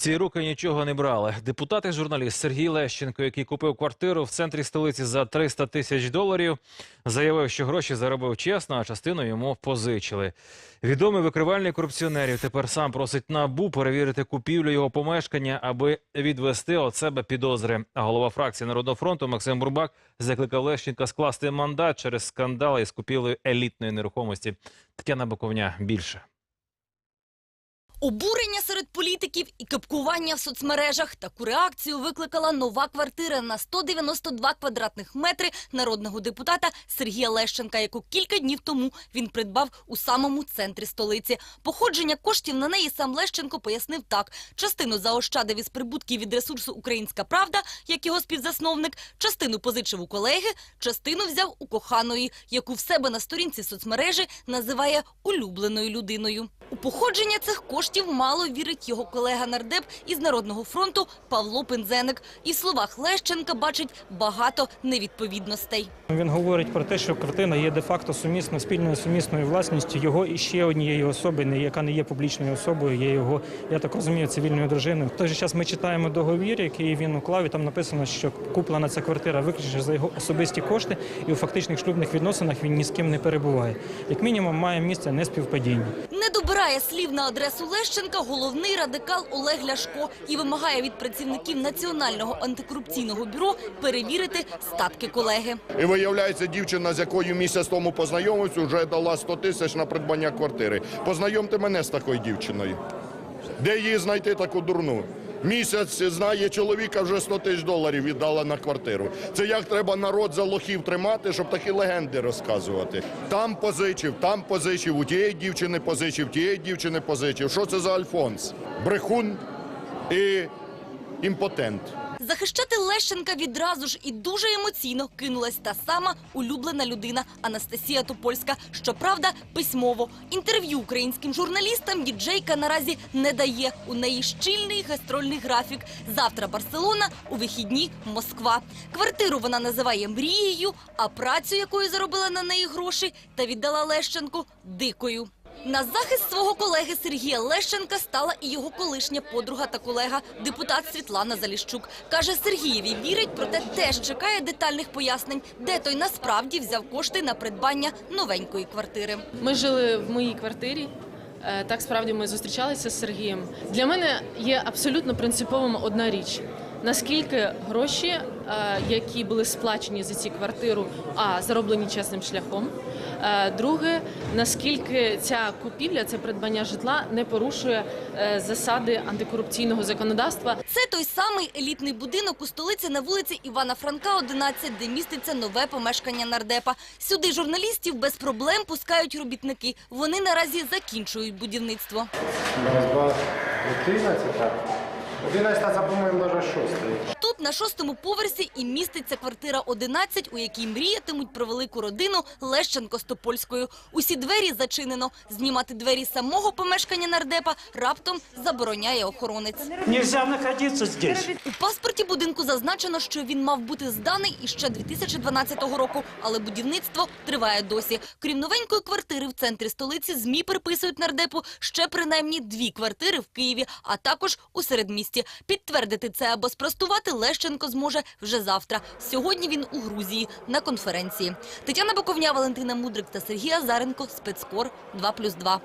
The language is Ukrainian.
Ці руки нічого не брали. Депутат і журналіст Сергій Лещенко, який купив квартиру в центрі столиці за 300 тисяч доларів, заявив, що гроші заробив чесно, а частину йому позичили. Відомий викривальний корупціонерів тепер сам просить набу перевірити купівлю його помешкання, аби відвести від себе підозри. А голова фракції Народного фронту Максим Бурбак закликав Лещенка скласти мандат через скандали із купівлею елітної нерухомості. Тетяна Боковня більше. Обурення серед політиків і кепкування в соцмережах. Таку реакцію викликала нова квартира на 192 квадратних метри народного депутата Сергія Лещенка, яку кілька днів тому він придбав у самому центрі столиці. Походження коштів на неї сам Лещенко пояснив так: частину заощадив із прибутків від ресурсу Українська Правда, як його співзасновник, частину позичив у колеги, частину взяв у коханої, яку в себе на сторінці соцмережі називає улюбленою людиною. У походження цих коштів мало вірить його колега нардеп із Народного фронту Павло Пензеник. І в словах Лещенка бачить багато невідповідностей. Він говорить про те, що картина є де-факто сумісно спільною сумісною власністю його і ще однієї особи, яка не є публічною особою, є його, я так розумію, цивільною дружиною. В той же час ми читаємо договір, який він уклав, і там написано, що куплена ця квартира виключно за його особисті кошти, і у фактичних шлюбних відносинах він ні з ким не перебуває. Як мінімум, має місце неспівпадіння. Не слів на адресу Лещенка головний радикал Олег Ляшко і вимагає від працівників Національного антикорупційного бюро перевірити статки колеги. І виявляється, дівчина, з якою місяць тому познайомився, вже дала 100 тисяч на придбання квартири. Познайомте мене з такою дівчиною. Де її знайти таку дурну? Місяць знає чоловіка, вже 100 тисяч доларів віддала на квартиру. Це як треба народ за лохів тримати, щоб такі легенди розказувати. Там позичив, там позичив, у тієї дівчини позичив, тієї дівчини позичив. Що це за Альфонс? Брехун і імпотент. Захищати Лещенка відразу ж і дуже емоційно кинулась та сама улюблена людина Анастасія Топольська. Щоправда, письмово інтерв'ю українським журналістам діджейка наразі не дає. У неї щільний гастрольний графік. Завтра Барселона, у вихідні Москва. Квартиру вона називає мрією, а працю, якою заробила на неї гроші, та віддала Лещенку дикою. На захист свого колеги Сергія Лещенка стала і його колишня подруга та колега, депутат Світлана Заліщук. Каже, Сергієві вірить, проте теж чекає детальних пояснень, де той насправді взяв кошти на придбання новенької квартири. Ми жили в моїй квартирі. Е, Так справді ми зустрічалися з Сергієм. Для мене є абсолютно принциповим одна річ: наскільки гроші, які були сплачені за цю квартиру, а зароблені чесним шляхом. Е, Друге, наскільки ця купівля, це придбання житла не порушує е, засади антикорупційного законодавства. Це той самий елітний будинок у столиці на вулиці Івана Франка, 11, де міститься нове помешкання нардепа. Сюди журналістів без проблем пускають робітники. Вони наразі закінчують будівництво. Раз, два, 11, так. 11, це, по-моєму, вже шостий. Тут на шостому поверсі і міститься квартира 11, у якій мріятимуть про велику родину Лещенко з Топольською. Усі двері зачинено. Знімати двері самого помешкання нардепа раптом забороняє охоронець. Нельзя знаходитися здесь. У паспорті будинку зазначено, що він мав бути зданий іще 2012 року, але будівництво триває досі. Крім новенької квартири в центрі столиці, ЗМІ приписують нардепу ще принаймні дві квартири в Києві, а також у середмісті. Підтвердити це або спростувати Лещенко зможе вже завтра. Сьогодні він у Грузії на конференції. Тетяна Боковня, Валентина Мудрик та Сергій Азаренко. Спецкор 2+,2.